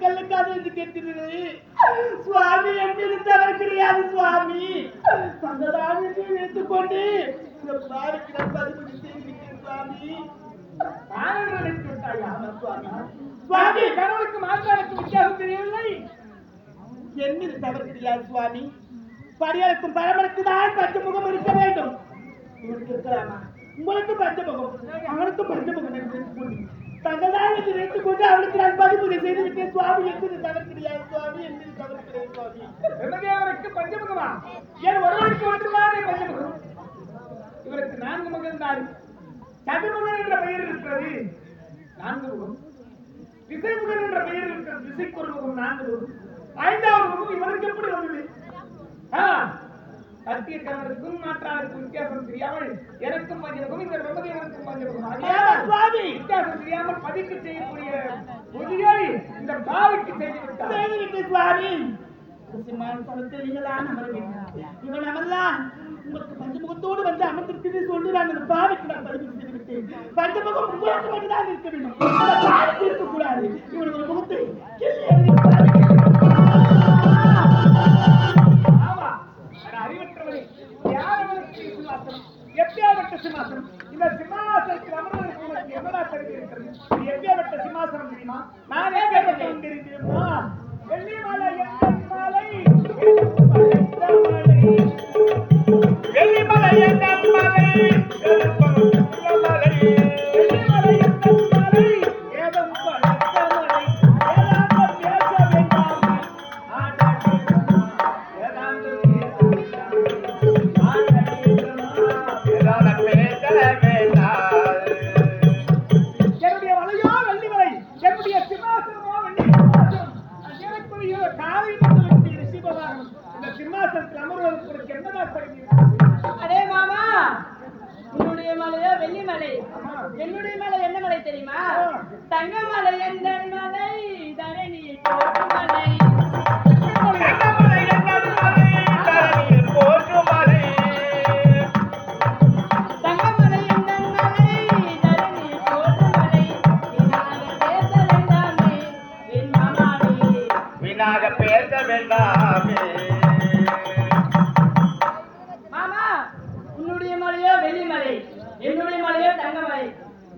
கல்லுக்காக என்று கேட்கிறது. சுவாமி என்று தவறு கிடையாது சுவாமி. தங்கதான் என்று இந்த பாருக்கு பதிவு செய்திருக்கிறேன் சுவாமி. சுவாமி? கணவனுக்கு மாற்றானுக்கு வித்தியாசம் தெரியவில்லை. என் தவறு கிடையாது சுவாமி. பரியலுக்கும் பரமனுக்கு தான் பஞ்சமுகம் இருக்க வேண்டும். உங்களுக்கு இருக்கலாமா உங்களுக்கு பஞ்சமுகம். அவனுக்கு பஞ்சமுகம் என்று நினைத்துக்கொண்டு வைத்துக் கொண்டு அவளுக்கு நான் பதிமுறை செய்து விட்டேன் சுவாமி என்பது மீது சுவாமி என்பது மீது சுவாமி? கிடையாது அவருக்கு பஞ்சமுகமா ஏன் ஒருவருக்கு ஒன்றுதானே பஞ்சமுகம் இவருக்கு நான்கு முகம் தான். சதுர்முகன் என்ற பெயர் இருக்கிறது. நான்கு முகம். திசைமுகன் என்ற பெயர் இருக்கிறது. திசைக்கு ஒரு முகம் நான்கு முகம். ஐந்தாவது முகம் இவருக்கு எப்படி வந்தது? ஆ, சத்திய கணவருக்கும் மாற்றாருக்கும் வித்தியாசம் தெரியாமல் எனக்கும் இந்த பிரம்மதேவனுக்கும் அதே சுவாமி! வித்தியாசம் தெரியாமல் பதிக்கு செய்யக்கூடிய புதியை இந்த பாவிக்கு செய்து விட்டார் செய்து விட்டேன் சுவாமி இவன் அமர்லாம் உங்களுக்கு பஞ்சமுகத்தோடு வந்து அமர்ந்திருக்கிறது சொல்லி நான் அந்த பாவிக்கு நான் பதிவு செய்து விட்டேன் பஞ்சமுகம் உங்களுக்கு மட்டும்தான் இருக்க வேண்டும். இருக்கக்கூடாது. இவனுடைய முகத்தை எப்பேற்பட்ட சிம்மாசனம். இந்த சிம்மாசனத்தில் அமர்வதற்கு உனக்கு தகுதி இருக்கிறது? எப்பேற்பட்ட சிம்மாசனம் தெரியுமா? நான் எப்பேற்பட்டவன் தெரியுமா மலையோ வெள்ளி மலை என்னுடைய மலை என்ன மலை தெரியுமா? தங்க மலை எந்த மலை? தரணி மலை. வீணாக பேச வேண்டாமே. மாமா உன்னுடைய மலையோ வெள்ளி மலை? என்னுடைய மலையோ தங்க மலை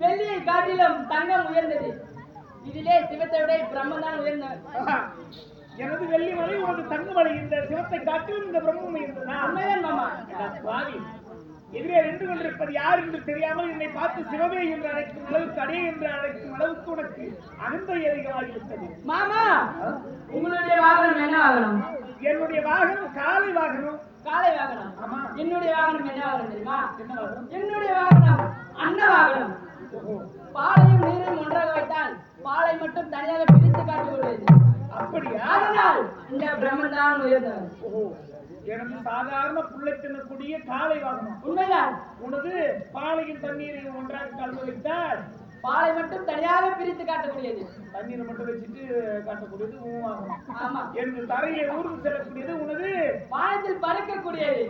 வெள்ளியை காட்டிலும் தங்கம் உயர்ந்தது. இதிலே சிவத்தை விட பிரம்மன் தான் உயர்ந்தவர். ஆஹா. எனது வெள்ளி மலை உனது தங்க மலை இந்த சிவத்தை காட்டிலும் இந்த பிரம்மம் இருந்ததா உண்மைதான் மாமா. சுவாமி எதிரே நின்று கொண்டிருப்பது யார் என்று தெரியாமல் என்னை பார்த்து சிவமே என்று அழைக்கும் அளவுக்கு அடே என்று அழைக்கும் அளவுக்கு உனக்கு அகந்த அதிகமாகிவிட்டது. மாமா! உங்களுடைய வாகனம் என்ன வாகனம்? என்னுடைய வாகனம் காலை வாகனம். காலை வாகனம். என்னுடைய வாகனம் என்ன வாகனம் தெரியுமா? என்னுடைய வாகனம் அன்ன வாகனம். பாலையும் நீரையும் ஒன்றாக வைத்தால் பாலை மட்டும் தனியாக பிரித்து காட்டுகிறது அப்படியா? அதனால் இந்த பிரம்மன் தான் உயர்ந்தவர் ஓஹோ. எனது சாதாரண புள்ளை தின்னக்கூடிய காலை வாகனம். உண்மைதான். உனது பாலையும் தண்ணீரையும் ஒன்றாக கலந்து வைத்தால் பாலை மட்டும் தனியாக பிரித்து காட்டக்கூடியது. தண்ணீரை மட்டும் வச்சுட்டு காட்டக்கூடியது ஆமா. எனது தரையை ஊர்ந்து செல்லக்கூடியது உனது வானத்தில் பறக்கக்கூடியது.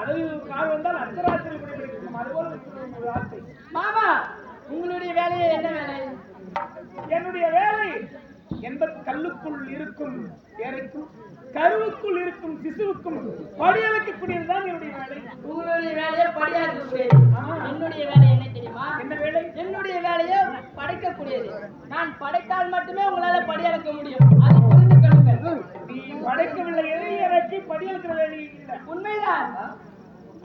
அது கால் வந்தால் அர்த்தராத்திரி கூட கிடைக்கும் அதுபோல மாமா உங்களுடைய வேலையை என்ன வேலை? என்னுடைய வேலை எந்த கல்லுக்குள் இருக்கும் வேலைக்கும் கருவுக்குள் இருக்கும் சிசுவுக்கும் படிய வைக்கக்கூடியதுதான் என்னுடைய வேலை. உங்களுடைய வேலையை ஆமா. என்னுடைய வேலை என்ன தெரியுமா? என்னுடைய வேலையை படைக்கக்கூடியது. நான் படைத்தால் மட்டுமே உங்களால படியளக்க முடியும். அதை புரிந்து கொள்ளுங்கள். நீ படைக்கவில்லை எதை எனக்கு படியெடுக்கிற வேலை இல்லை. உண்மைதான்.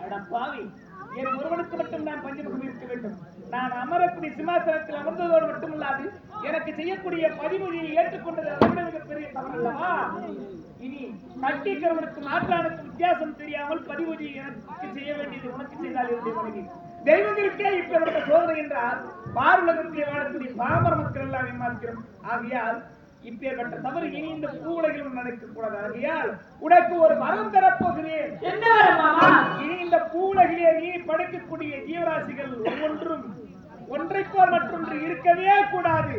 அட பாவி. என் ஒருவனுக்கு மட்டும் நான் பஞ்சமுகம் இருக்க வேண்டும். நான் அமரக்கூடிய சிம்மாசனத்தில் அமர்ந்ததோடு மட்டுமல்லாது எனக்கு செய்யக்கூடிய பதிமொழியை ஏற்றுக்கொண்டது அதை மிகப்பெரிய தவறல்லவா இனி கட்டிக்கிறவனுக்கு மாற்றானுக்கு வித்தியாசம் தெரியாமல் பதிமொழி எனக்கு செய்ய வேண்டியது உனக்கு செய்தால் என்னுடைய மனைவி. தெய்வங்களுக்கே இப்படிப்பட்ட சோதனை என்றால் பாருலகத்திலே வாழக்கூடிய பாமர மக்கள் எல்லாம் ஏமாற்கிறோம் ஆகையால் இப்பேற்பட்ட தவறு இனி இந்த பூவுலகிலும் நடக்கக்கூடாது. ஆகையால் உனக்கு ஒரு வரம் தரப்போகிறேன். என்ன இனி இந்த பூவுலகிலே நீ படைக்கக்கூடிய ஜீவராசிகள் ஒவ்வொன்றும் ஒன்றைப்போல் மற்றொன்று இருக்கவே கூடாது.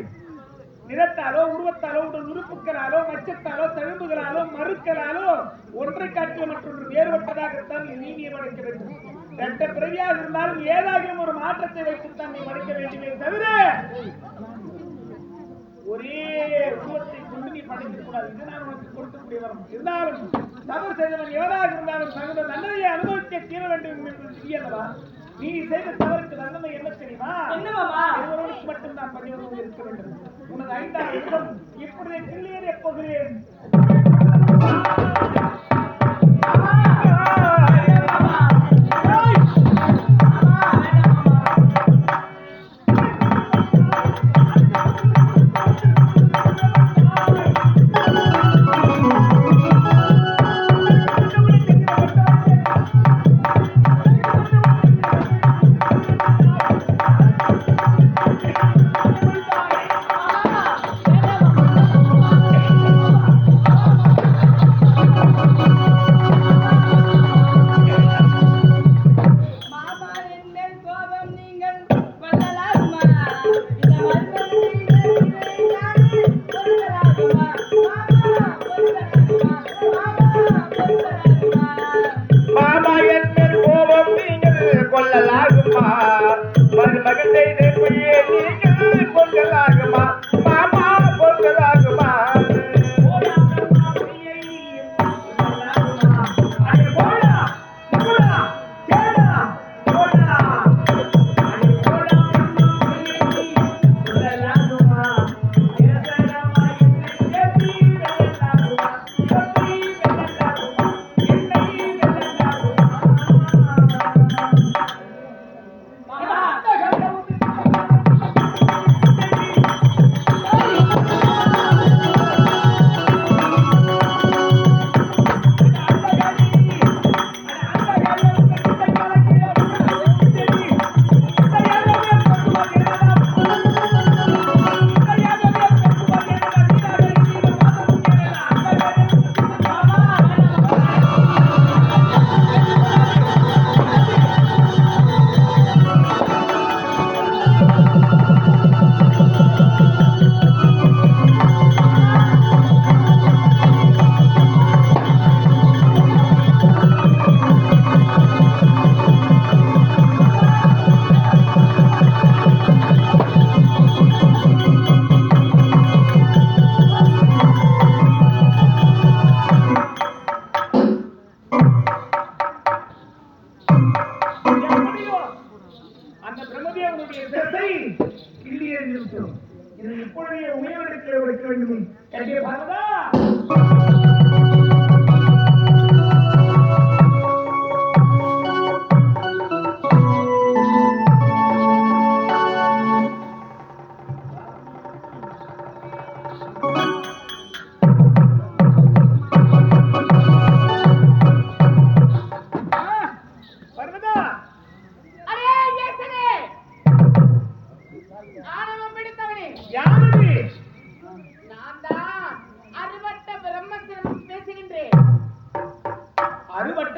நிறத்தாலோ உருவத்தாலோ உடல் உறுப்புகளாலோ மச்சத்தாலோ தழும்புகளாலோ மறுக்களாலோ ஒன்றை காட்டில மற்றொன்று வேறுபட்டதாகத்தான் நீ நீதியை படைக்க வேண்டும். ரெட்ட பிறவியாக இருந்தாலும் ஏதாகிலும் ஒரு மாற்றத்தை வைத்துத்தான் நீ மடிக்க வேண்டுமே தவிர ஒரே உருவத்தை கொண்டு நீ படைக்க கூடாது. இது நான் உனக்கு கொடுக்கக்கூடிய வரம். இருந்தாலும் தவறு செய்தவன் எவனாக இருந்தாலும் தகுந்த தண்டனையை அனுபவிக்க தீர வேண்டும் என்று தெரியலவா நீ செய்த தவறுக்கு தண்டனை என்ன தெரியுமா? என்ன மாமா? ஒருவனுக்கு மட்டும் நான் பதிவு இருக்க வேண்டும். உனது ஐந்தாம் விதம் இப்பொழுதே கிள்ளியறே போகிறேன்.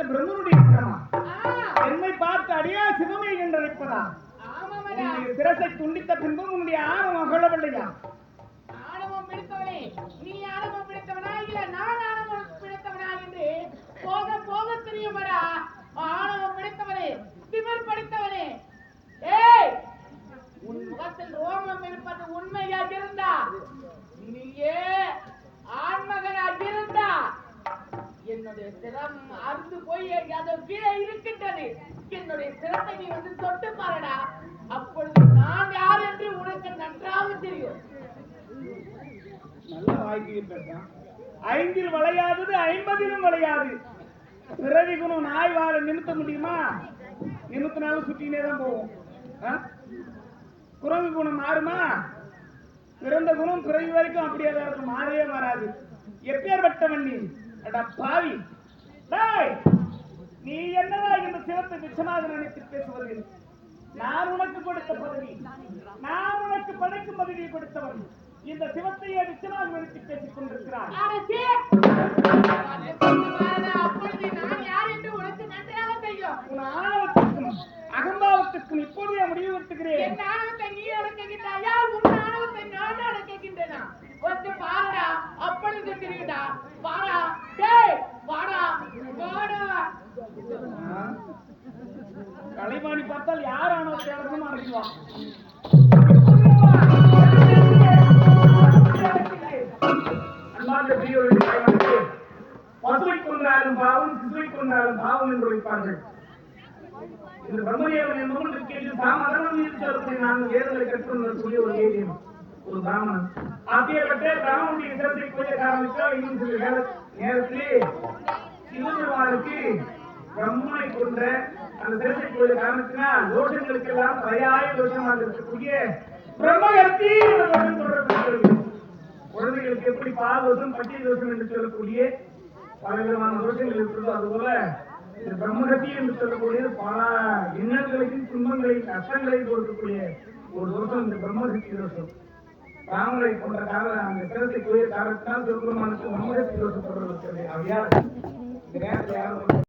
அறுபட்ட பிரம்மனுடைய கிரமா என்னை பார்த்து அடியா சிவமே என்று அழைப்பதா ஆமாமடா. உன்னுடைய சிரசை துண்டித்த பின்பு உன்னுடைய ஆணவம் பிடித்தவனே. நீ ஆணவம் பிடித்தவனா? இல்ல நான் ஆணவம் பிடித்தவனா என்று போக போக தெரியுமடா. ஆணவம் பிடித்தவனே. திமிர் படித்தவனே. ஏய் உன் முகத்தில் ரோமம் இருப்பது உண்மையாக என்னுடைய சிரம் அறுந்து போய் அது கீழே இருக்கின்றது. என்னுடைய சிரத்தை நீ வந்து தொட்டு பாருடா. அப்பொழுது நான் யார் என்று உனக்கு நன்றாக தெரியும். நல்ல வாய்ப்பு ஐந்தில் வளையாதது ஐம்பதிலும் வளையாது. பிறவி குணம் நாய் வாழ நிமித்த முடியுமா? நிமித்தினாலும் சுற்றினே தான் போகும் ஆ? குரங்கு குணம் மாறுமா? பிறந்த குணம் பிறவி வரைக்கும் அப்படியே தான் இருக்கும். மாறவே மாறாது. எப்பேற்பட்டவன் நீ? அடா பாவி. டேய், நீ என்னடா இந்த சிவத்தை நிச்சயமாக நினைத்து பேசுவது? நான் உனக்கு கொடுத்த பதவி. நான் உனக்கு படைக்கும் பதவியை கொடுத்தவன் இந்த சிவத்தையே நிச்சயமாக நினைத்து பேசிக் கொண்டிருக்கிறான். அகம்பாவத்துக்கும் இப்போதே முடிவு விட்டுகிறேன் என் ஆணவத்தை நீ அடக்குகின்றாயா? உன் ஆணவத்தை நான் அடக்குகின்றனா? கொஞ்சம் பாருடா அப்பொழுது தெரியுடா வாடா டேய் வாடா வாடா கலைவாணி பார்த்தால் யார் ஆனவர் தேவரமும் பசுவை கொண்டாலும் பாவம் சிசுவை கொண்டாலும் பாவம் என்று வைப்பார்கள் இந்த பிரம்மதேவன் என்பவன் கேட்டு தாம் அதனம் சொல்லக்கூடிய நான்கு வேதங்களை கற்றுக்கொள்ளக்கூடிய ஒரு ஏரியம் ஒரு பிராமணன். அப்பேற்பட்ட பிராமணுடைய சிறப்பை கூறிய காரணத்தால் இன்னும் சில நேரத்திலே சிவபெருமானுக்கு பிரம்மனை கொண்ட அந்த சிறப்பை கூறிய காரணத்தினால் தோஷங்களுக்கெல்லாம் பரியாய தோஷமாக இருக்கக்கூடிய பிரம்மகத்தி குழந்தைகளுக்கு எப்படி பாதோஷம் பட்டிய தோஷம் என்று சொல்லக்கூடிய பல விதமான தோஷங்கள் இருக்கிறதோ. அதுபோல இந்த பிரம்மகத்தி என்று சொல்லக்கூடிய பல இன்னல்களையும் துன்பங்களையும் கஷ்டங்களையும் கொடுக்கக்கூடிய ஒரு தோஷம் இந்த பிரம்மகத்தி தோஷம். ராமனை போன்ற கால அந்த சிறத்தை கூறிய காரணத்தினால் சிவபெருமானுக்கு பிரம்மகத்தி தோஷம் தொடர்பு இருக்கிறது ஆகையால் இந்த நேரத்தில் யாரும்